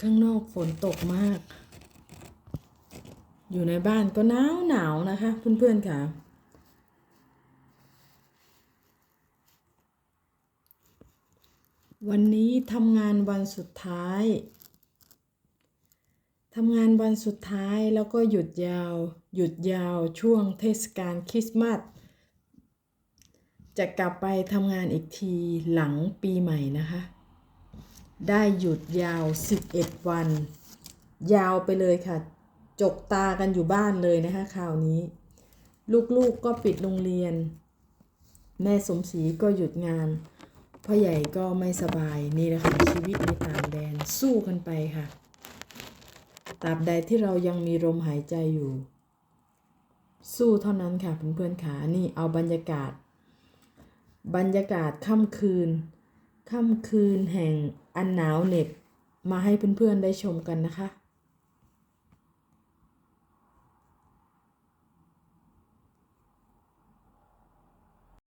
ข้างนอกฝนตกมาก อยู่ในบ้านก็หนาวหนาวนะคะ เพื่อนๆค่ะ วันนี้ทำงานวันสุดท้ายทำงานวันสุดท้ายแล้วก็หยุดยาว หยุดยาวช่วงเทศกาลคริสต์มาสจะกลับไปทำงานอีกทีหลังปีใหม่นะคะ ได้หยุดยาว 11 วัน ยาวไปเลยค่ะ จกตากันอยู่บ้านเลยนะคะคราวนี้ ลูกๆกก็ปิดโรงเรียน แม่สมศรีก็หยุดงานพ่อใหญ่ก็ไม่สบายนี่แหละคะชีวิตในต่างแดนสู้กันไปค่ะตราบใดที่เรายังมีลมหายใจอยู่ สู้เท่านั้นค่ะเพื่อนๆขานี่เอาบรรยากาศ บรรยากาศค่ำคืน ค่ำคืนแห่งอันหนาวเหน็บมาให้เพื่อนๆได้ชมกันนะคะ